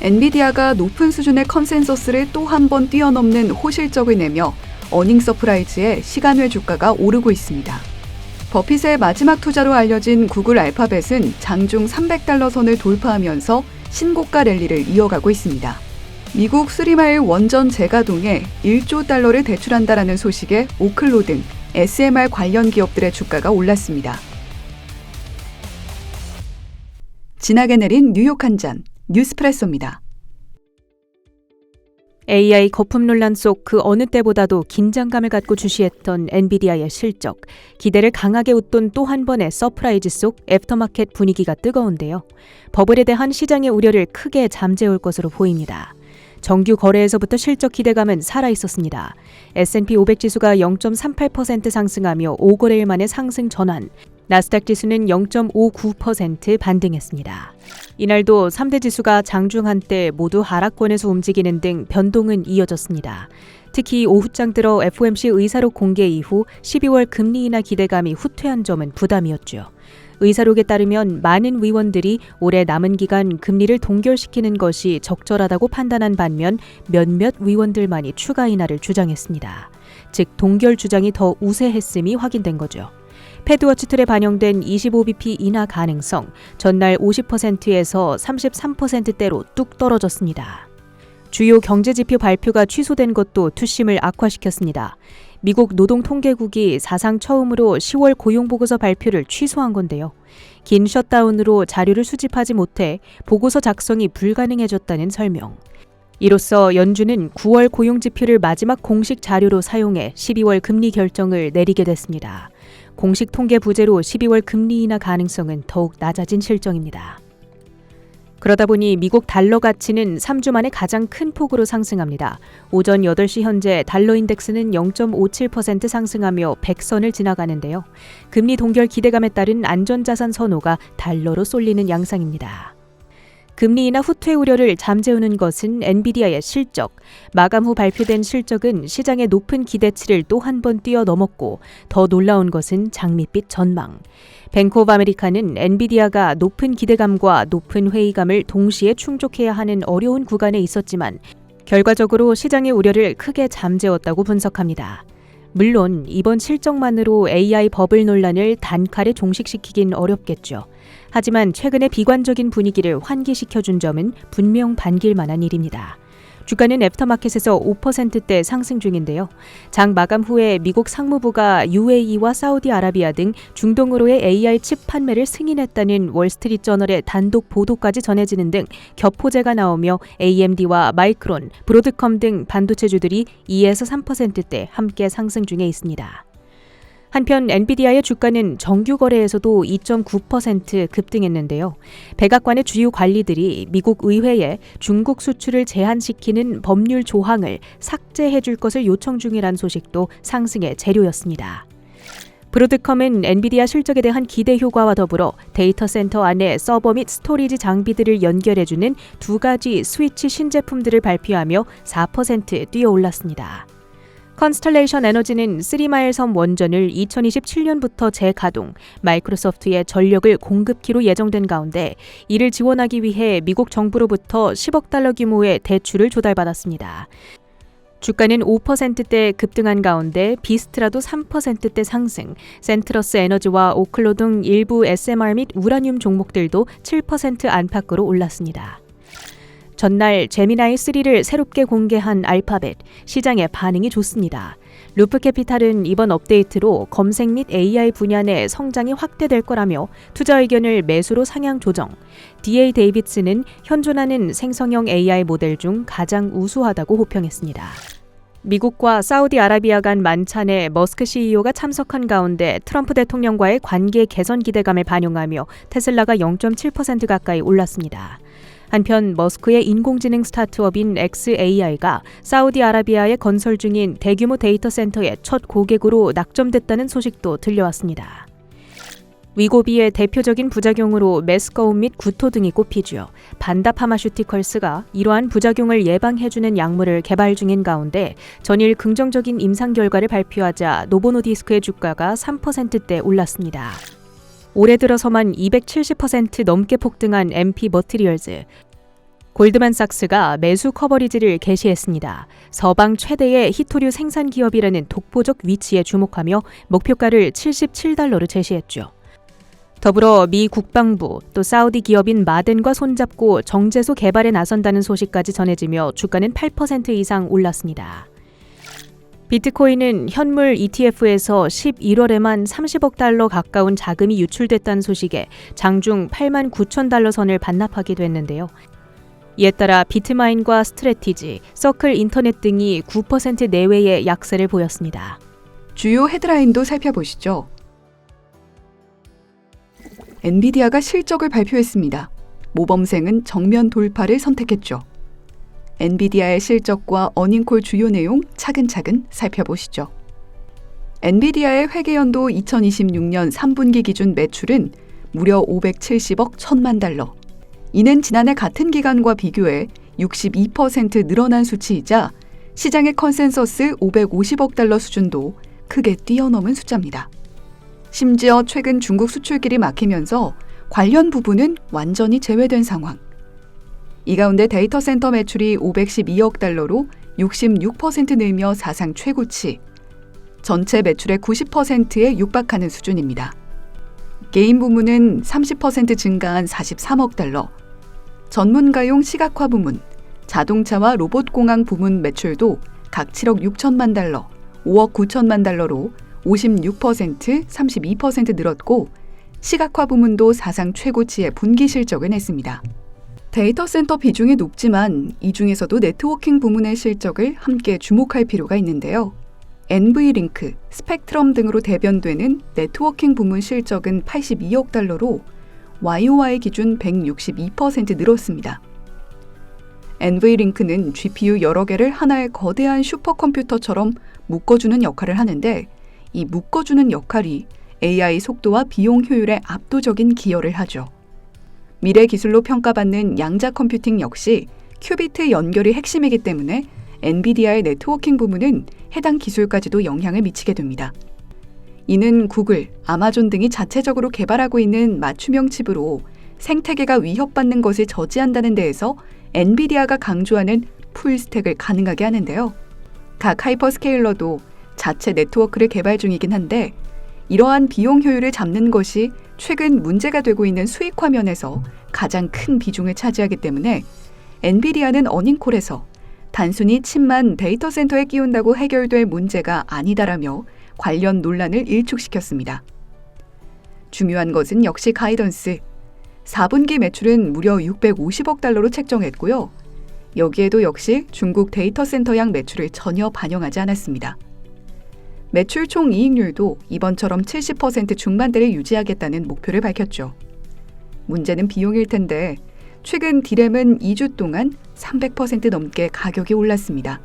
엔비디아가 높은 수준의 컨센서스를 또 한 번 뛰어넘는 호실적을 내며 어닝 서프라이즈에 시간외 주가가 오르고 있습니다. 버핏의 마지막 투자로 알려진 구글 알파벳은 장중 300달러 선을 돌파하면서 신고가 랠리를 이어가고 있습니다. 미국 스리마일 원전 재가동에 1조 달러를 대출한다라는 소식에 오클로 등 SMR 관련 기업들의 주가가 올랐습니다. 진하게 내린 뉴욕 한 잔, 뉴스프레소입니다. AI 거품 논란 속 그 어느 때보다도 긴장감을 갖고 주시했던 엔비디아의 실적, 기대를 강하게 웃돈 또 한 번의 서프라이즈 속 애프터마켓 분위기가 뜨거운데요. 버블에 대한 시장의 우려를 크게 잠재울 것으로 보입니다. 정규 거래에서부터 실적 기대감은 살아 있었습니다. S&P 500 지수가 0.38% 상승하며 5거래일 만에 상승 전환, 나스닥 지수는 0.59% 반등했습니다. 이날도 3대 지수가 장중 한때 모두 하락권에서 움직이는 등 변동은 이어졌습니다. 특히 오후장 들어 FOMC 의사록 공개 이후 12월 금리 인하 기대감이 후퇴한 점은 부담이었죠. 의사록에 따르면 많은 위원들이 올해 남은 기간 금리를 동결시키는 것이 적절하다고 판단한 반면 몇몇 위원들만이 추가 인하를 주장했습니다. 즉 동결 주장이 더 우세했음이 확인된 거죠. 패드워치 틀에 반영된 25bp 인하 가능성 전날 50%에서 33%대로 뚝 떨어졌습니다. 주요 경제 지표 발표가 취소된 것도 투심을 악화시켰습니다. 미국 노동통계국이 사상 처음으로 10월 고용보고서 발표를 취소한 건데요. 긴 셧다운으로 자료를 수집하지 못해 보고서 작성이 불가능해졌다는 설명. 이로써 연준은 9월 고용지표를 마지막 공식 자료로 사용해 12월 금리 결정을 내리게 됐습니다. 공식 통계 부재로 12월 금리 인하 가능성은 더욱 낮아진 실정입니다. 그러다 보니 미국 달러 가치는 3주 만에 가장 큰 폭으로 상승합니다. 오전 8시 현재 달러 인덱스는 0.57% 상승하며 100선을 지나가는데요. 금리 동결 기대감에 따른 안전자산 선호가 달러로 쏠리는 양상입니다. 금리 인하 후퇴 우려를 잠재우는 것은 엔비디아의 실적. 마감 후 발표된 실적은 시장의 높은 기대치를 또 한 번 뛰어넘었고 더 놀라운 것은 장밋빛 전망. 뱅크 오브 아메리카는 엔비디아가 높은 기대감과 높은 회의감을 동시에 충족해야 하는 어려운 구간에 있었지만 결과적으로 시장의 우려를 크게 잠재웠다고 분석합니다. 물론 이번 실적만으로 AI 버블 논란을 단칼에 종식시키긴 어렵겠죠. 하지만 최근의 비관적인 분위기를 환기시켜준 점은 분명 반길 만한 일입니다. 주가는 애프터마켓에서 5%대 상승 중인데요. 장 마감 후에 미국 상무부가 UAE와 사우디아라비아 등 중동으로의 AI 칩 판매를 승인했다는 월스트리트 저널의 단독 보도까지 전해지는 등 겹호재가 나오며 AMD와 마이크론, 브로드컴 등 반도체주들이 2에서 3%대 함께 상승 중에 있습니다. 한편 엔비디아의 주가는 정규 거래에서도 2.9% 급등했는데요. 백악관의 주요 관리들이 미국 의회에 중국 수출을 제한시키는 법률 조항을 삭제해 줄 것을 요청 중이란 소식도 상승의 재료였습니다. 브로드컴은 엔비디아 실적에 대한 기대 효과와 더불어 데이터 센터 안에 서버 및 스토리지 장비들을 연결해주는 두 가지 스위치 신제품들을 발표하며 4% 뛰어올랐습니다. 컨스텔레이션 에너지는 쓰리마일 섬 원전을 2027년부터 재가동, 마이크로소프트의 전력을 공급키로 예정된 가운데 이를 지원하기 위해 미국 정부로부터 10억 달러 규모의 대출을 조달받았습니다. 주가는 5%대 급등한 가운데 비스트라도 3%대 상승, 센트러스 에너지와 오클로 등 일부 SMR 및 우라늄 종목들도 7% 안팎으로 올랐습니다. 전날 제미나이 3를 새롭게 공개한 알파벳, 시장의 반응이 좋습니다. 루프 캐피탈은 이번 업데이트로 검색 및 AI 분야 내 성장이 확대될 거라며 투자 의견을 매수로 상향 조정. DA 데이비스는 현존하는 생성형 AI 모델 중 가장 우수하다고 호평했습니다. 미국과 사우디아라비아 간 만찬에 머스크 CEO가 참석한 가운데 트럼프 대통령과의 관계 개선 기대감을 반영하며 테슬라가 0.7% 가까이 올랐습니다. 한편 머스크의 인공지능 스타트업인 XAI가 사우디아라비아에 건설 중인 대규모 데이터 센터의 첫 고객으로 낙점됐다는 소식도 들려왔습니다. 위고비의 대표적인 부작용으로 메스꺼움 및 구토 등이 꼽히죠. 반다 파마슈티컬스가 이러한 부작용을 예방해주는 약물을 개발 중인 가운데 전일 긍정적인 임상 결과를 발표하자 노보노디스크의 주가가 3%대 올랐습니다. 올해 들어서만 270% 넘게 폭등한 MP 머티리얼즈. 골드만삭스가 매수 커버리지를 게시했습니다. 서방 최대의 히토류 생산 기업이라는 독보적 위치에 주목하며 목표가를 77달러로 제시했죠. 더불어 미 국방부 또 사우디 기업인 마덴과 손잡고 정제소 개발에 나선다는 소식까지 전해지며 주가는 8% 이상 올랐습니다. 비트코인은 현물 ETF에서 11월에만 30억 달러 가까운 자금이 유출됐다는 소식에 장중 8만 9천 달러 선을 반납하기도 했는데요. 이에 따라 비트마인과 스트레티지, 서클 인터넷 등이 9% 내외의 약세를 보였습니다. 주요 헤드라인도 살펴보시죠. 엔비디아가 실적을 발표했습니다. 모범생은 정면 돌파를 선택했죠. 엔비디아의 실적과 어닝콜 주요 내용 차근차근 살펴보시죠. 엔비디아의 회계연도 2026년 3분기 기준 매출은 무려 570억 1천만 달러. 이는 지난해 같은 기간과 비교해 62% 늘어난 수치이자 시장의 컨센서스 550억 달러 수준도 크게 뛰어넘은 숫자입니다. 심지어 최근 중국 수출길이 막히면서 관련 부분은 완전히 제외된 상황. 이 가운데 데이터 센터 매출이 512억 달러로 66% 늘며 사상 최고치, 전체 매출의 90%에 육박하는 수준입니다. 게임 부문은 30% 증가한 43억 달러, 전문가용 시각화 부문, 자동차와 로봇 공항 부문 매출도 각 7억 6천만 달러, 5억 9천만 달러로 56%, 32% 늘었고 시각화 부문도 사상 최고치의 분기 실적을 냈습니다. 데이터 센터 비중이 높지만 이 중에서도 네트워킹 부문의 실적을 함께 주목할 필요가 있는데요. NV링크, 스펙트럼 등으로 대변되는 네트워킹 부문 실적은 82억 달러로 YOY 기준 162% 늘었습니다. NV링크는 GPU 여러 개를 하나의 거대한 슈퍼컴퓨터처럼 묶어주는 역할을 하는데 이 묶어주는 역할이 AI 속도와 비용 효율에 압도적인 기여를 하죠. 미래 기술로 평가받는 양자 컴퓨팅 역시 큐비트 연결이 핵심이기 때문에 엔비디아의 네트워킹 부문은 해당 기술까지도 영향을 미치게 됩니다. 이는 구글, 아마존 등이 자체적으로 개발하고 있는 맞춤형 칩으로 생태계가 위협받는 것을 저지한다는 데에서 엔비디아가 강조하는 풀스택을 가능하게 하는데요. 각 하이퍼스케일러도 자체 네트워크를 개발 중이긴 한데 이러한 비용 효율을 잡는 것이 최근 문제가 되고 있는 수익 화 면에서 가장 큰 비중을 차지하기 때문에 엔비디아는 어닝콜에서 단순히 칩만 데이터 센터에 끼운다고 해결될 문제가 아니다라며 관련 논란을 일축시켰습니다. 중요한 것은 역시 가이던스. 4분기 매출은 무려 650억 달러로 책정했고요. 여기에도 역시 중국 데이터 센터 양 매출을 전혀 반영하지 않았습니다. 매출 총 이익률도 이번처럼 70% 중반대를 유지하겠다는 목표를 밝혔죠. 문제는 비용일 텐데 최근 디램은 2주 동안 300% 넘게 가격이 올랐습니다.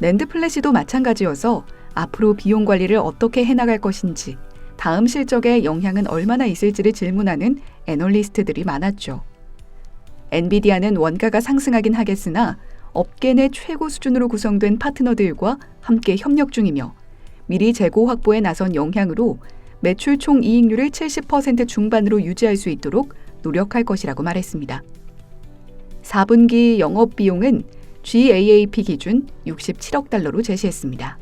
랜드 플래시도 마찬가지여서 앞으로 비용 관리를 어떻게 해나갈 것인지 다음 실적에 영향은 얼마나 있을지를 질문하는 애널리스트들이 많았죠. 엔비디아는 원가가 상승하긴 하겠으나 업계 내 최고 수준으로 구성된 파트너들과 함께 협력 중이며 미리 재고 확보에 나선 영향으로 매출 총 이익률을 70% 중반으로 유지할 수 있도록 노력할 것이라고 말했습니다. 4분기 영업 비용은 GAAP 기준 67억 달러로 제시했습니다.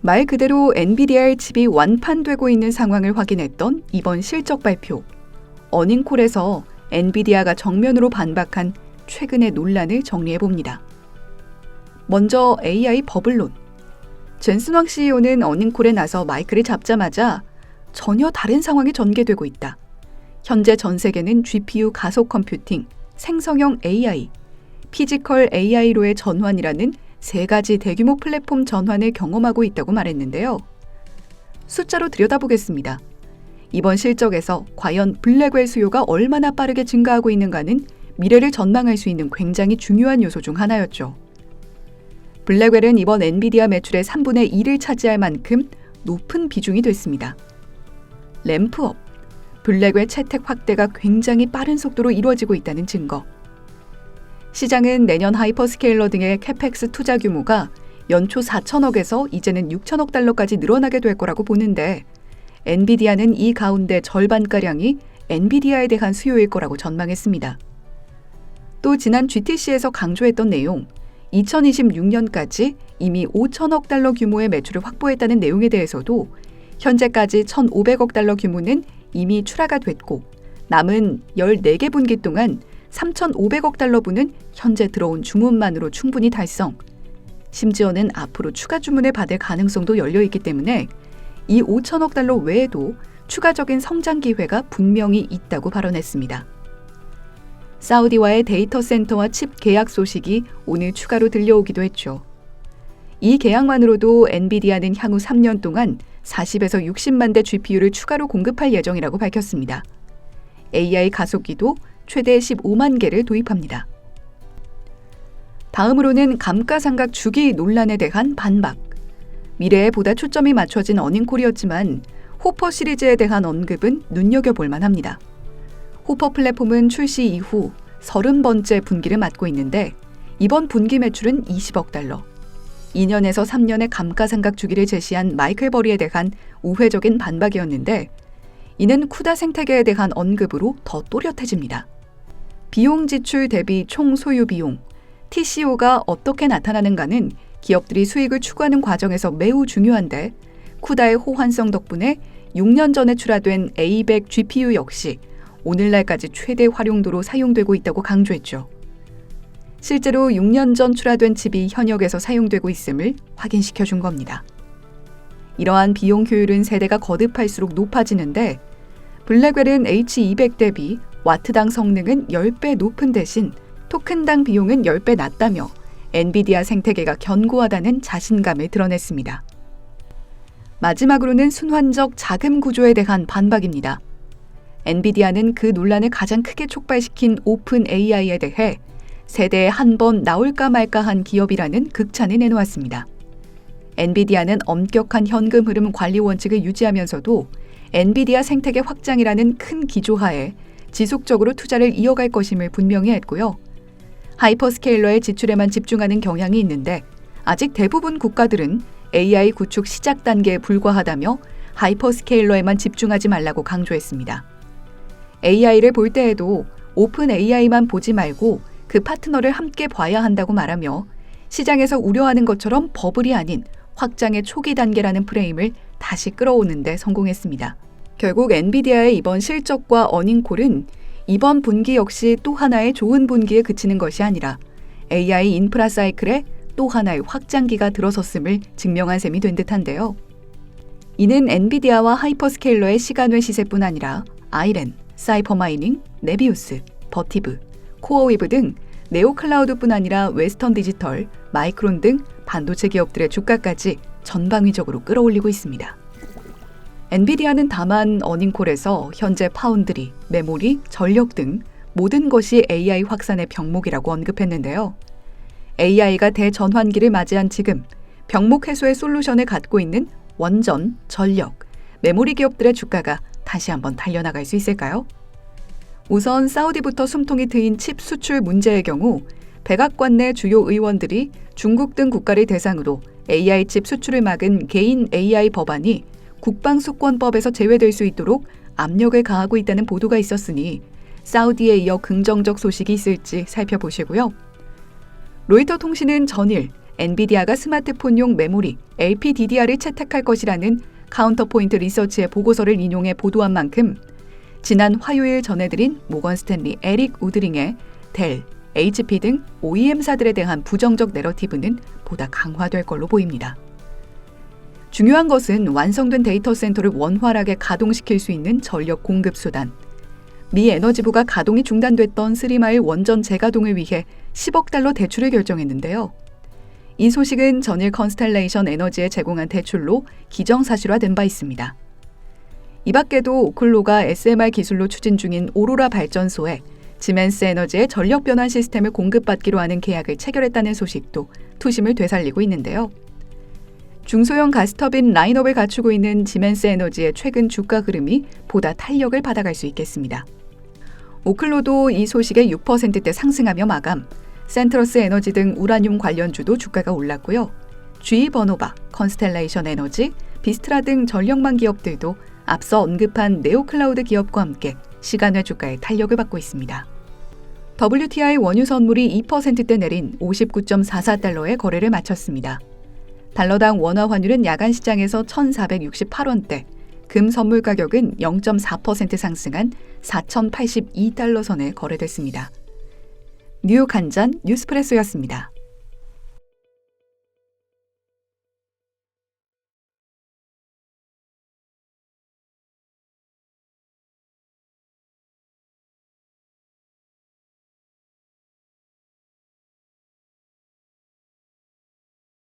말 그대로 엔비디아의 칩이 완판되고 있는 상황을 확인했던 이번 실적 발표. 어닝콜에서 엔비디아가 정면으로 반박한 최근의 논란을 정리해 봅니다. 먼저 AI 버블론. 젠슨왕 CEO는 어닝콜에 나서 마이크를 잡자마자 전혀 다른 상황이 전개되고 있다. 현재 전 세계는 GPU 가속 컴퓨팅, 생성형 AI, 피지컬 AI로의 전환이라는 세 가지 대규모 플랫폼 전환을 경험하고 있다고 말했는데요. 숫자로 들여다보겠습니다. 이번 실적에서 과연 블랙웰 수요가 얼마나 빠르게 증가하고 있는가는 미래를 전망할 수 있는 굉장히 중요한 요소 중 하나였죠. 블랙웰은 이번 엔비디아 매출의 3분의 1을 차지할 만큼 높은 비중이 됐습니다. 램프업, 블랙웰 채택 확대가 굉장히 빠른 속도로 이루어지고 있다는 증거. 시장은 내년 하이퍼스케일러 등의 캐펙스 투자 규모가 연초 4천억에서 이제는 6천억 달러까지 늘어나게 될 거라고 보는데 엔비디아는 이 가운데 절반가량이 엔비디아에 대한 수요일 거라고 전망했습니다. 또 지난 GTC에서 강조했던 내용, 2026년까지 이미 5천억 달러 규모의 매출을 확보했다는 내용에 대해서도 현재까지 1,500억 달러 규모는 이미 출하가 됐고 남은 14개 분기 동안 3,500억 달러 분은 현재 들어온 주문만으로 충분히 달성. 심지어는 앞으로 추가 주문을 받을 가능성도 열려 있기 때문에 이 5천억 달러 외에도 추가적인 성장 기회가 분명히 있다고 발언했습니다. 사우디와의 데이터 센터와 칩 계약 소식이 오늘 추가로 들려오기도 했죠. 이 계약만으로도 엔비디아는 향후 3년 동안 40에서 60만 대 GPU를 추가로 공급할 예정이라고 밝혔습니다. AI 가속기도 최대 15만 개를 도입합니다. 다음으로는 감가상각 주기 논란에 대한 반박. 미래에 보다 초점이 맞춰진 어닝콜이었지만 호퍼 시리즈에 대한 언급은 눈여겨볼 만합니다. 호퍼 플랫폼은 출시 이후 30번째 분기를 맞고 있는데 이번 분기 매출은 20억 달러. 2년에서 3년의 감가상각 주기를 제시한 마이클 버리에 대한 우회적인 반박이었는데 이는 쿠다 생태계에 대한 언급으로 더 또렷해집니다. 비용 지출 대비 총 소유 비용, TCO가 어떻게 나타나는가는 기업들이 수익을 추구하는 과정에서 매우 중요한데 쿠다의 호환성 덕분에 6년 전에 출하된 A100 GPU 역시 오늘날까지 최대 활용도로 사용되고 있다고 강조했죠. 실제로 6년 전 출하된 칩이 현역에서 사용되고 있음을 확인시켜 준 겁니다. 이러한 비용 효율은 세대가 거듭할수록 높아지는데 블랙웰은 H200 대비 와트당 성능은 10배 높은 대신 토큰당 비용은 10배 낮다며 엔비디아 생태계가 견고하다는 자신감을 드러냈습니다. 마지막으로는 순환적 자금 구조에 대한 반박입니다. 엔비디아는 그 논란을 가장 크게 촉발시킨 오픈 AI에 대해 세대에 한 번 나올까 말까 한 기업이라는 극찬을 내놓았습니다. 엔비디아는 엄격한 현금 흐름 관리 원칙을 유지하면서도 엔비디아 생태계 확장이라는 큰 기조하에 지속적으로 투자를 이어갈 것임을 분명히 했고요. 하이퍼스케일러의 지출에만 집중하는 경향이 있는데 아직 대부분 국가들은 AI 구축 시작 단계에 불과하다며 하이퍼스케일러에만 집중하지 말라고 강조했습니다. AI를 볼 때에도 오픈 AI만 보지 말고 그 파트너를 함께 봐야 한다고 말하며 시장에서 우려하는 것처럼 버블이 아닌 확장의 초기 단계라는 프레임을 다시 끌어오는데 성공했습니다. 결국 엔비디아의 이번 실적과 어닝콜은 이번 분기 역시 또 하나의 좋은 분기에 그치는 것이 아니라 AI 인프라 사이클에 또 하나의 확장기가 들어섰음을 증명한 셈이 된 듯한데요. 이는 엔비디아와 하이퍼스케일러의 시간외 시세뿐 아니라 아이렌, 사이퍼마이닝, 네비우스, 버티브, 코어웨브 등 네오클라우드뿐 아니라 웨스턴 디지털, 마이크론 등 반도체 기업들의 주가까지 전방위적으로 끌어올리고 있습니다. 엔비디아는 다만 어닝콜에서 현재 파운드리, 메모리, 전력 등 모든 것이 AI 확산의 병목이라고 언급했는데요. AI가 대전환기를 맞이한 지금 병목 해소의 솔루션을 갖고 있는 원전, 전력, 메모리 기업들의 주가가 다시 한번 달려나갈 수 있을까요? 우선 사우디부터 숨통이 트인 칩 수출 문제의 경우 백악관 내 주요 의원들이 중국 등 국가를 대상으로 AI 칩 수출을 막은 개인 AI 법안이 국방수권법에서 제외될 수 있도록 압력을 가하고 있다는 보도가 있었으니 사우디에 이어 긍정적 소식이 있을지 살펴보시고요. 로이터 통신은 전일 엔비디아가 스마트폰용 메모리 LPDDR을 채택할 것이라는 카운터포인트 리서치의 보고서를 인용해 보도한 만큼 지난 화요일 전해드린 모건 스탠리 에릭 우드링의 델, HP 등 OEM사들에 대한 부정적 내러티브는 보다 강화될 걸로 보입니다. 중요한 것은 완성된 데이터 센터를 원활하게 가동시킬 수 있는 전력 공급 수단. 미 에너지부가 가동이 중단됐던 스리마일 원전 재가동을 위해 10억 달러 대출을 결정했는데요. 이 소식은 전일 컨스텔레이션 에너지에 제공한 대출로 기정사실화된 바 있습니다. 이 밖에도 오클로가 SMR 기술로 추진 중인 오로라 발전소에 지멘스 에너지의 전력 변환 시스템을 공급받기로 하는 계약을 체결했다는 소식도 투심을 되살리고 있는데요. 중소형 가스터빈 라인업을 갖추고 있는 지멘스 에너지의 최근 주가 흐름이 보다 탄력을 받아갈 수 있겠습니다. 오클로도 이 소식에 6%대 상승하며 마감, 센트러스 에너지 등 우라늄 관련주도 주가가 올랐고요. G 버노바, 컨스텔레이션 에너지, 비스트라 등 전력망 기업들도 앞서 언급한 네오클라우드 기업과 함께 시간외 주가에 탄력을 받고 있습니다. WTI 원유 선물이 2%대 내린 59.44달러에 거래를 마쳤습니다. 달러당 원화 환율은 야간 시장에서 1,468원대, 금 선물 가격은 0.4% 상승한 4,082달러 선에 거래됐습니다. 뉴욕 한전 뉴스프레소였습니다.